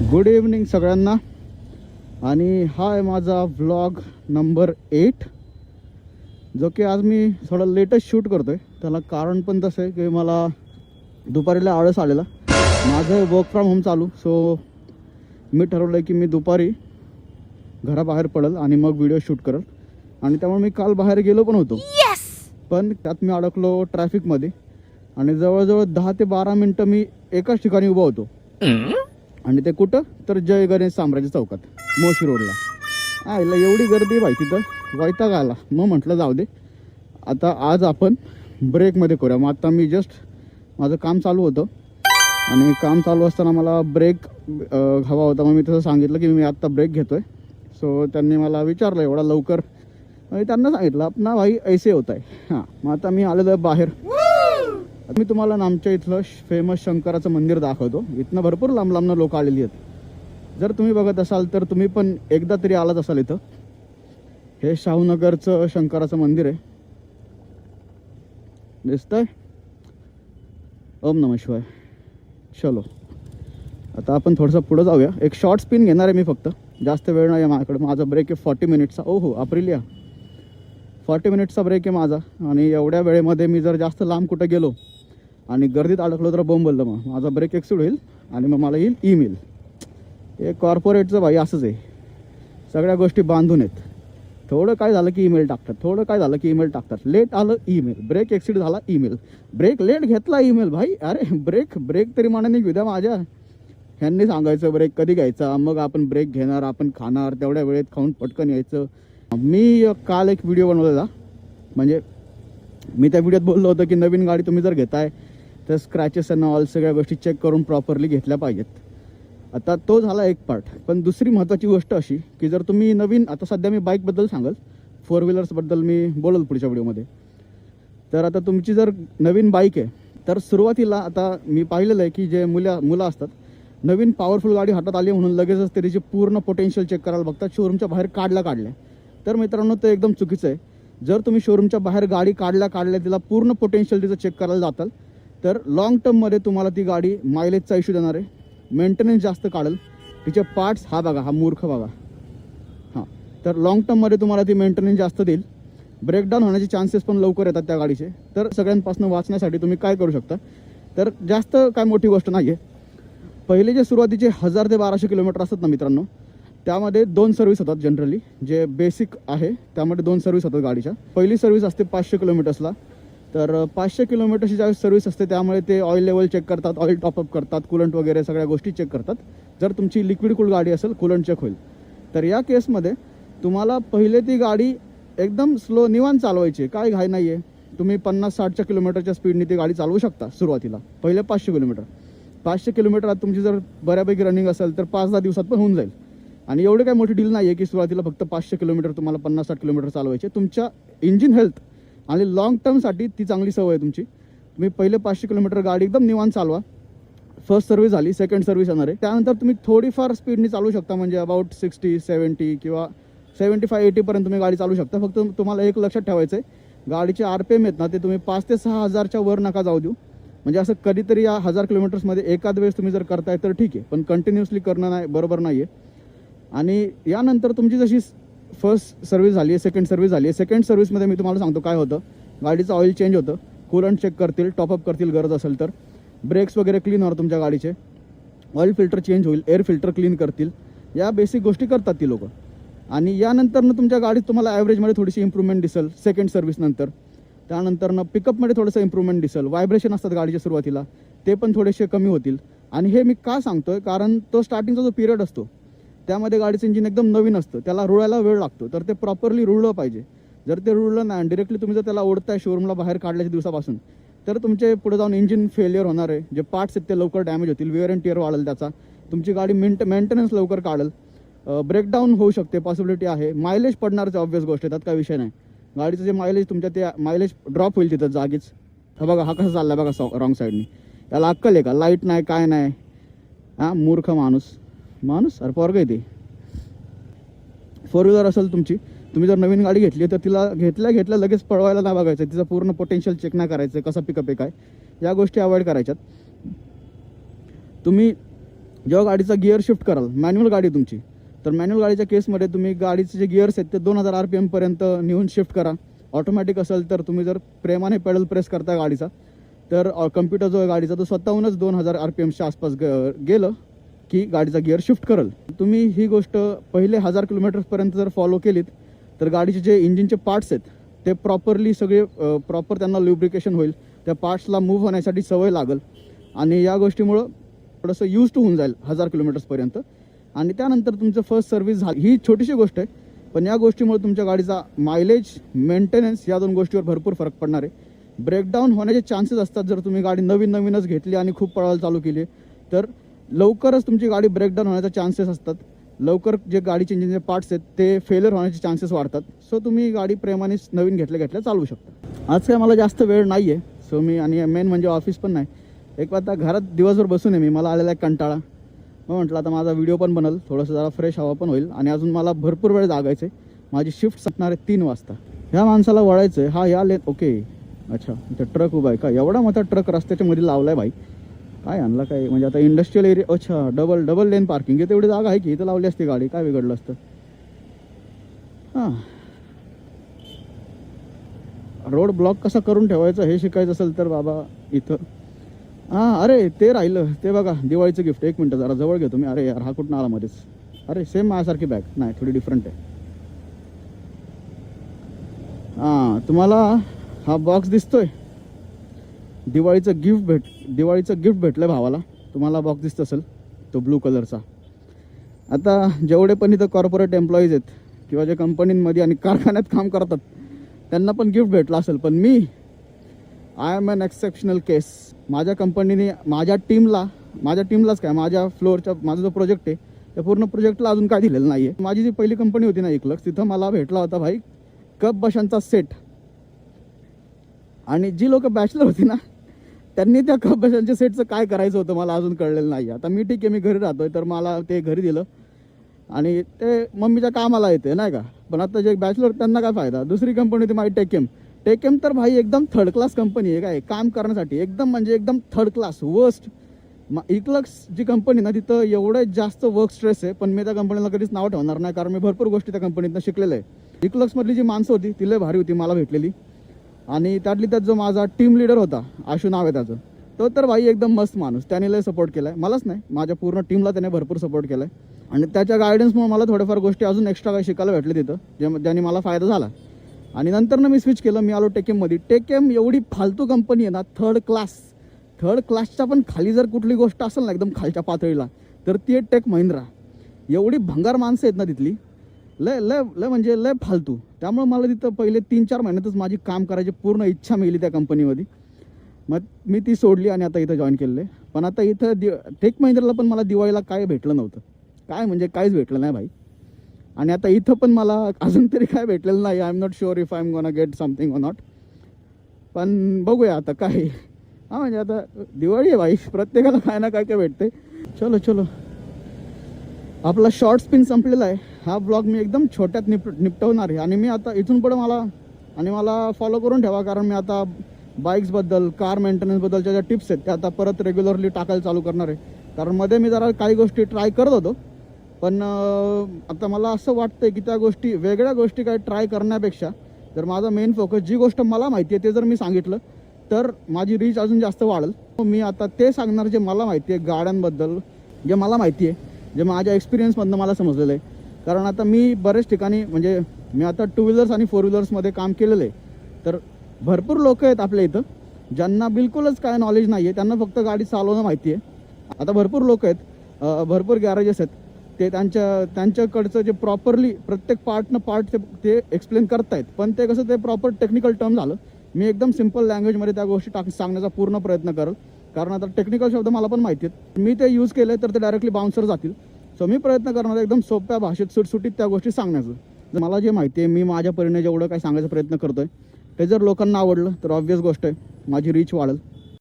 Good evening सगळ्यांना. आणि हा आहे माझा व्लॉग नंबर एट जो की आज मी थोडा लेटेस्ट शूट करतो आहे त्याला कारण पण तसं आहे की मला दुपारीला आळस आलेला. माझं वर्क फ्रॉम होम चालू. सो मी ठरवलं आहे की मी दुपारी घराबाहेर पडेल आणि मग व्हिडिओ शूट करेल. आणि त्यामुळे मी काल बाहेर गेलो पण होतो. पण त्यात मी अडकलो ट्रॅफिकमध्ये आणि जवळजवळ दहा ते बारा मिनटं मी एकाच ठिकाणी उभा होतो. आणि ते कुठं? तर जय गणेश साम्राज्य चौकात मोशी रोडला. आयला एवढी गर्दी बाई तिथं वैताग आला. मग म्हटलं जाऊ दे. आता आज आपण ब्रेकमध्ये करूया. मग आता मी जस्ट माझं काम चालू होतं. आणि काम चालू असताना मला ब्रेक हवा होता. मग मी तसं सांगितलं की मी आत्ता ब्रेक घेतोय. सो त्यांनी मला विचारलं एवढा लवकर. मी त्यांना सांगितलं ना भाई ऐसे होत आहे. हां. मग आता मी आलेलो आहे बाहेर. मी तुम्हाला ना आमच्या इथलं फेमस शंकराचं मंदिर दाखवतो. इथनं भरपूर लांब लांबनं लोक आलेली आहेत. जर तुम्ही बघत असाल तर तुम्ही पण एकदा तरी आलाच असाल इथं. हे शाहूनगरचं शंकराचं मंदिर आहे. दिसतंय? ओम नम शिवाय. चलो. आता आपण थोडंसं पुढं जाऊया. एक शॉर्ट स्पिन घेणार आहे मी फक्त. जास्त वेळ नाही आहे माझ्याकडे. माझा ब्रेक आहे फॉर्टी मिनिटचा ओ हो या. फॉर्टी मिनिटचा ब्रेक आहे माझा. आणि एवढ्या वेळेमध्ये मी जर जास्त लांब कुठं गेलो आणि गर्दीत अडकलो तर बोंबललं मग. माझा ब्रेक एक्सिड होईल आणि मग मला येईल ईमेल हे कॉर्पोरेटचं भाई असंच आहे. सगळ्या गोष्टी बांधून आहेत. थोडं काय झालं की ईमेल टाकतात. थोडं काय झालं की ईमेल टाकतात. लेट आलं ईमेल ब्रेक एक्सिड झाला ईमेल ब्रेक लेट घेतला ईमेल भाई. अरे ब्रेक ब्रेक तरी मनाने घेऊ द्या माझ्या. ह्यांनी सांगायचं ब्रेक कधी घ्यायचा? मग आपण ब्रेक घेणार आपण खाणार तेवढ्या वेळेत खाऊन पटकन यायचं. मी काल एक व्हिडिओ बनवलेला. म्हणजे मी त्या व्हिडिओत बोललो होतो की नवीन गाडी तुम्ही जर घेताय तर स्क्रॅचेस अँड ऑल सगळ्या गोष्टी चेक करून प्रॉपरली घेतल्या पाहिजेत. आता तो झाला एक पार्ट पण दुसरी महत्त्वाची गोष्ट अशी की जर तुम्ही नवीन आता सध्या मी बाईकबद्दल सांगाल. फोर व्हीलर्सबद्दल मी बोलल पुढच्या व्हिडिओमध्ये तर आता तुमची जर नवीन बाईक आहे तर सुरुवातीला आता मी पाहिलेलं आहे की जे मुल्या मुलं असतात नवीन पॉवरफुल गाडी हातात आली म्हणून लगेचच ते तिचे पूर्ण पोटेन्शियल चेक करायला बघतात शोरूमच्या बाहेर काढल्या काढल्या. तर मित्रांनो ते एकदम चुकीचं आहे. जर तुम्ही शोरूमच्या बाहेर गाडी काढल्या काढल्या तिला पूर्ण पोटेन्शियल तिचं चेक करायला जाताल तर लॉंग टर्ममध्ये तुम्हाला ती गाडी मायलेजचा इश्यू देणार आहे. मेंटेनन्स जास्त काढेल. तिचे पार्ट्स हा बघा हा मूर्ख बघा. हां. तर लॉंग टर्ममध्ये तुम्हाला ती मेंटेनन्स जास्त देईल. ब्रेकडाऊन होण्याचे चान्सेस पण लवकर येतात त्या गाडीचे. तर सगळ्यांपासून वाचण्यासाठी तुम्ही काय करू शकता? तर जास्त काय मोठी गोष्ट नाही आहे पहिले जे सुरुवातीचे हजार ते बाराशे किलोमीटर असतात ना मित्रांनो त्यामध्ये दोन सर्व्हिस होतात जनरली जे बेसिक आहे त्यामध्ये दोन सर्व्हिस होतात गाडीच्या. पहिली सर्व्हिस असते पाचशे किलोमीटर्सला. तर पाचशे किलोमीटरची ज्यावेळेस सर्व्हिस असते त्यामुळे ते ऑइल लेवल चेक करतात ऑइल टॉपअप करतात कुलंट वगैरे सगळ्या गोष्टी चेक करतात. जर तुमची लिक्विड कूल गाडी असेल कुलंट चेक होईल. तर या केसमध्ये तुम्हाला पहिले ती गाडी एकदम स्लो निवान चालवायची काय घाई नाही आहे तुम्ही पन्नास साठच्या किलोमीटरच्या स्पीडने ती गाडी चालवू शकता सुरुवातीला. पहिले पाचशे किलोमीटर. पाचशे किलोमीटर तुमची जर बऱ्यापैकी रनिंग असेल तर पाच दहा दिवसात पण होऊन जाईल. आणि एवढी काही मोठी डील नाही आहे की सुरुवातीला फक्त पाचशे किलोमीटर तुम्हाला पन्नास साठ किलोमीटर चालवायचे. तुमच्या इंजिन हेल्थ आणि लॉंग टर्मसाठी ती चांगली सवय आहे तुमची. तुम्ही पहिले पाचशे किलोमीटर गाडी एकदम निवांत चालवा. फर्स्ट सर्व्हिस झाली सेकंड सर्व्हिस येणार आहे. त्यानंतर तुम्ही थोडीफार स्पीडने चालू शकता म्हणजे अबाउट सिक्स्टी सेवन्टी किंवा सेवन्टी फाय एटीपर्यंत तुम्ही गाडी चालू शकता. फक्त तुम्हाला एक लक्षात ठेवायचं आहे गाडीचे आर पी एम आहेत ना ते तुम्ही पाच ते सहा हजारच्या वर नका जाऊ देऊ. म्हणजे असं कधीतरी या हजार किलोमीटर्समध्ये एकाद वेळेस तुम्ही जर करताय तर ठीक आहे पण कंटिन्युअसली करणं नाही बरोबर नाही आहे आणि यानंतर तुमची जशी फर्स्ट सर्व्हिस झाली आहे सेकंड सर्व्हिस झाली आहे. सेकंड सर्व्हिसमध्ये मी तुम्हाला सांगतो काय होतं. गाडीचं ऑइल चेंज होतं. कुरंट चेक करतील टॉपअप करतील गरज असेल तर. ब्रेक्स वगैरे क्लीन होणार तुमच्या गाडीचे. ऑइल फिल्टर चेंज होईल एअर फिल्टर क्लीन करतील. या बेसिक गोष्टी करतात ती लोक. आणि यानंतरनं तुमच्या गाडीत तुम्हाला ॲव्हरेजमध्ये थोडीशी इम्प्रूव्हमेंट दिसेल सेकंड सर्व्हिसनंतर त्यानंतरनं पिकअपमध्ये थोडंसं इम्प्रूव्हमेंट दिसेल. व्हायब्रेशन असतात गाडीच्या सुरुवातीला. ते पण थोडेसे कमी होतील. आणि हे मी का सांगतो आहे कारण तो स्टार्टिंगचा जो पिरियड असतो त्यामध्ये गाडीचं इंजिन एकदम नवीन असतं. त्याला रुळायला वेळ लागतो. तर ते प्रॉपरली रुळलं पाहिजे. जर ते रुळलं नाही डिरेक्टली तुम्ही जर त्याला ओढताय शोरूमला बाहेर काढल्याच्या दिवसापासून तर तुमचे पुढे जाऊन इंजिन फेल्युअर होणार आहे. जे पार्ट्स आहेत ते लवकर डॅमेज होतील. वेअर अँड टिअर वाढेल त्याचा. तुमची गाडी मेंट मेंटेनन्स लवकर काढेल. ब्रेकडाऊन होऊ शकते. पॉसिबिलिटी आहे. मायलेज पडणारच ऑब्वियस गोष्ट आहे. त्यात काही विषय नाही. गाडीचं जे मायलेज तुमच्या ते मायलेज ड्रॉप होईल तिथं जागीच. हा बघा हा कसा चालला बघा सॉ रॉंग साईडनी त्याला अक्कल आहे का? लाइट नाही काय नाही. हां मूर्ख माणूस. माणूस अरे पोरग येते फोर व्हीलर असेल तुमची. तुम्ही जर नवीन गाडी घेतली तर तिला घेतल्या घेतल्या लगेच पळवायला नाही बघायचं. तिचं पूर्ण पोटेन्शियल चेक नाही करायचं कसा पिकअप आहे काय. या गोष्टी अवॉइड करायच्यात. तुम्ही जेव्हा गाडीचा गिअर शिफ्ट कराल मॅन्युअल गाडी तुमची तर मॅन्युअल गाडीच्या केसमध्ये तुम्ही गाडीचे जे गिअर्स आहेत ते दोन हजार आर पी एमपर्यंत नेऊन शिफ्ट करा. ऑटोमॅटिक असेल तर तुम्ही जर प्रेमाने पेडल प्रेस करता गाडीचा तर कम्प्युटर जो आहे गाडीचा तो स्वतःहूनच दोन हजार आर पी एमच्या आसपास ग गेलं की गाडीचा गिअर शिफ्ट करल. तुम्ही ही गोष्ट पहिले हजार किलोमीटर्सपर्यंत जर फॉलो केलीत तर गाडीचे जे इंजिनचे पार्ट्स आहेत ते प्रॉपरली सगळे प्रॉपर त्यांना ल्युब्रिकेशन होईल. त्या पार्ट्सला मूव्ह होण्यासाठी सवय लागेल. आणि या गोष्टीमुळं थोडंसं यूज टू होऊन जाईल हजार किलोमीटर्सपर्यंत आणि त्यानंतर तुमचं फर्स्ट सर्व्हिस झाली. ही छोटीशी गोष्ट आहे पण या गोष्टीमुळे तुमच्या गाडीचा मायलेज मेंटेनन्स या दोन गोष्टीवर भरपूर फरक पडणार आहे. ब्रेकडाऊन होण्याचे चान्सेस असतात जर तुम्ही गाडी नवीन नवीनच घेतली आणि खूप पळायला चालू केली तर लवकरच तुमची गाडी ब्रेकडाऊन होण्याचे चान्सेस असतात. लवकर जे गाडीचे इंजिनचे पार्ट्स आहेत ते फेलर होण्याचे चान्सेस वाढतात. सो तुम्ही गाडी प्रेमाने नवीन घेतल्या घेतल्या चालवू शकता. आज काय मला जास्त वेळ नाही आहे सो मी आणि मेन म्हणजे ऑफिस पण नाही. एक आता घरात दिवसभर बसून आहे मी. मला आलेला आहे कंटाळा. मग म्हटलं आता माझा व्हिडिओ पण बनल. थोडंसं जरा फ्रेश हवा पण होईल. आणि अजून मला भरपूर वेळ जागायचं आहे माझी शिफ्ट संपणार आहे तीन वाजता. ह्या माणसाला वळायचं आहे हा या लेन ओके अच्छा इथं ट्रक उभा आहे का? एवढा मोठा ट्रक रस्त्याच्या मध्ये लावला आहे भाई. काय आणला काय? म्हणजे आता इंडस्ट्रियल एरिया अच्छा डबल डबल लेन पार्किंग आहे तेवढी जागा आहे की इथं लावली असती गाडी. काय बिघडलं असतं? हां. रोड ब्लॉक कसा करून ठेवायचा हे शिकायचं असेल तर बाबा इथं. हां अरे ते राहिलं. ते बघा दिवाळीचं गिफ्ट एक मिनटं जरा जवळ घेतो मी अरे यार हा कुठं आला मध्येच? अरे सेम माझ्यासारखी बॅग नाही थोडी डिफरंट आहे. हां तुम्हाला हा बॉक्स दिसतोय. दिवाळीचं गिफ्ट भेट दिवाळीचं गिफ्ट भेटलं भावाला. तुम्हाला बॉक्स दिसत असेल तो ब्लू कलरचा आता जेवढे पण इथं कॉर्पोरेट एम्प्लॉईज आहेत किंवा जे कंपनीमध्ये आणि कारखान्यात काम करतात त्यांना पण गिफ्ट भेटलं असेल. पण मी I am an exceptional case माझ्या कंपनीने माझ्या टीमला माझ्या टीमलाच काय माझ्या फ्लोअरच्या माझा जो प्रोजेक्ट आहे त्या पूर्ण प्रोजेक्टला अजून काय दिलेलं नाही आहे माझी जी पहिली कंपनी होती ना इकलक्स तिथं मला भेटला होता भाई कप बशांचा सेट आणि जी लोक बॅचलर होती ना त्यांनी त्या कपशांच्या सेटचं काय करायचं होतं मला अजून कळलेलं नाही. आता मी ठीक आहे मी घरी राहतोय तर मला ते घरी दिलं. आणि ते मम्मीच्या कामाला येते नाही का? पण आता जे बॅचलर त्यांना काय फायदा? दुसरी कंपनी होती माझी टेकेम टेकेम तर भाई एकदम थर्ड क्लास कंपनी आहे काय? काम करण्यासाठी. एकदम म्हणजे एकदम थर्ड क्लास वर्स्ट इक्लक्स जी कंपनी ना तिथं एवढं जास्त वर्क स्ट्रेस आहे पण मी त्या कंपनीला कधीच नाव ठेवणार नाही कारण मी भरपूर गोष्टी त्या कंपनीतनं शिकलेलं आहे. इक्लक्समधली जी माणसं होती ती भारी होती मला भेटलेली. आणि त्यातली त्यात जो माझा टीम लीडर होता आशू नाव आहे त्याचं तो तर भाई एकदम मस्त माणूस. त्याने लय सपोर्ट केलाय. मलाच नाही माझ्या पूर्ण टीमला त्याने भरपूर सपोर्ट केलाय. आणि त्याच्या गायडन्समुळे मला थोड्याफार गोष्टी अजून एक्स्ट्रा काही शिकायला भेटले तिथं जे ज्याने मला फायदा झाला. आणि नंतर ना मी स्विच केलं मी आलो टेकेममध्ये टेकेम एवढी फालतू कंपनी आहे ना थर्ड क्लास थर्ड क्लासच्या पण खाली जर कुठली गोष्ट असेल ना एकदम खालच्या पातळीला तर ती आहे टेक महिंद्रा एवढी भंगार माणसं आहेत ना तिथली लय लय लय म्हणजे लय फालतू. त्यामुळे मला तिथं पहिले तीन चार महिन्यातच माझी काम करायची पूर्ण इच्छा मिळली त्या कंपनीमध्ये मग मी ती सोडली आणि आता इथं जॉईन केलेलं आहे. पण आता इथं दि टेक महिंद्राला पण मला दिवाळीला काय भेटलं नव्हतं. काय म्हणजे काहीच भेटलं नाही भाई. आणि आता इथं पण मला अजून तरी काय भेटलेलं नाही. I am not sure if I am gonna get something or not पण बघूया आता काय. हां म्हणजे आता दिवाळी आहे भाई. प्रत्येकाला काय ना काय काय भेटते चलो चलो. आपला शॉर्ट स्पिन संपलेला आहे. हा ब्लॉग मी एकदम छोट्यात निप निपटवणार आहे. आणि मी आता इथून पुढे मला आणि मला फॉलो करून ठेवा कारण मी आता बाईक्सबद्दल कार मेंटेनन्सबद्दलच्या ज्या टिप्स आहेत त्या आता परत रेग्युलरली टाकायला चालू करणार आहे. कारण मध्ये मी जरा काही गोष्टी ट्राय करत होतो. पण आता मला असं वाटतं की त्या गोष्टी वेगळ्या गोष्टी काही ट्राय करण्यापेक्षा जर माझा मेन फोकस जी गोष्ट मला माहिती आहे ते जर मी सांगितलं तर माझी रीच अजून जास्त वाढेल. मी आता ते सांगणार जे मला माहिती आहे गाड्यांबद्दल जे मला माहिती आहे. जे माझ्या एक्सपिरियन्समधनं मला समजलेलं आहे. कारण आता मी बरेच ठिकाणी म्हणजे मी आता टू व्हीलर्स आणि फोर व्हीलर्समध्ये काम केलेलं आहे. तर भरपूर लोक आहेत आपल्या इथं ज्यांना बिलकुलच काय नॉलेज नाही आहे त्यांना फक्त गाडी चालवणं माहिती आहे. आता भरपूर लोक आहेत भरपूर गॅरेजेस आहेत. ते त्यांच्या त्यांच्याकडचं जे प्रॉपरली प्रत्येक पार्टनं पार्ट ते ते एक्सप्लेन करतायत. पण ते कसं ते प्रॉपर टेक्निकल टर्म झालं. मी एकदम सिंपल लँग्वेजमध्ये त्या गोष्टी टाक सांगण्याचा पूर्ण प्रयत्न करेल कारण आता टेक्निकल शब्द मला पण माहिती आहेत. मी ते यूज केले तर ते डायरेक्टली बाउन्सर जातील. सो मी प्रयत्न करणार एकदम सोप्या भाषेत सुटसुटीत त्या गोष्टी सांगण्याचं. जर मला जे माहिती आहे मी माझ्या परीने जेवढं काही सांगायचा प्रयत्न करतोय ते जर लोकांना आवडलं तर ऑब्वियस गोष्ट आहे माझी रीच वाढेल.